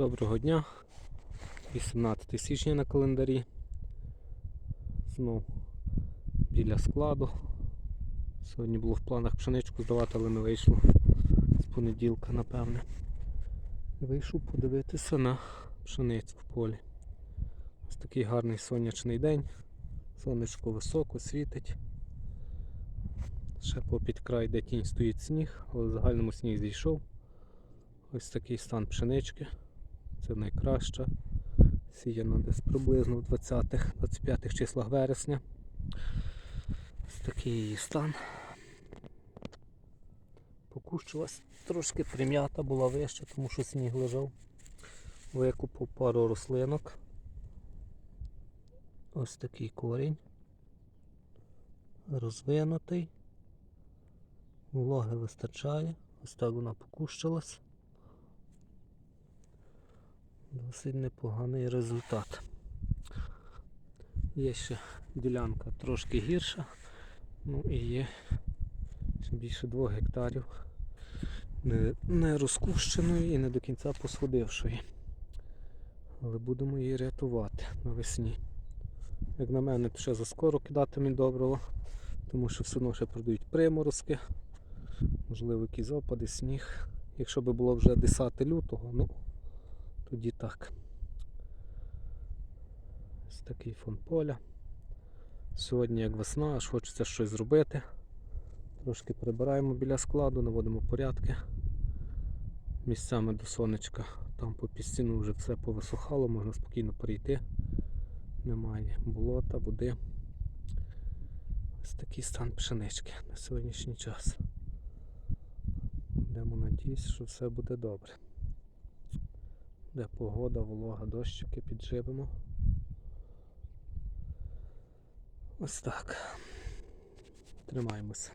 Доброго дня. 18 січня на календарі. Знов біля складу. Сьогодні було в планах пшеничку здавати, але не вийшло. З понеділка, напевне. Вийшов подивитися на пшеницю в полі. Ось такий гарний сонячний день. Сонечко високо світить. Ще попід край, де тінь стоїть сніг, але в загальному сніг зійшов. Ось такий стан пшенички. Це найкраща. Сіяно десь приблизно в 20-25 числах вересня. Ось такий її стан. Покущилась трошки прим'ята була вища, тому що сніг лежав. Викупив пару рослинок. Ось такий корінь. Розвинутий. Вологи вистачає. Ось так вона покущилась. Досить непоганий результат. Є ще ділянка трошки гірша, ну і є ще більше 2 гектарів не, не розкущеної і не до кінця посходившої. Але будемо її рятувати навесні. Як на мене, то ще заскоро кидати мені доброго, тому що все одно ще продають приморозки, можливо якісь опади, сніг. Якщо би було вже 10 лютого, ну тоді так. Ось такий фон поля. Сьогодні як весна, аж хочеться щось зробити. Трошки прибираємо біля складу, наводимо порядки. Місцями до сонечка, там по пістіну вже все повисухало, можна спокійно перейти. Немає болота, води. Ось такий стан пшенички на сьогоднішній час. Будемо надіятися, що все буде добре. Де погода, волога, дощики підживемо. Ось так. Тримаємося.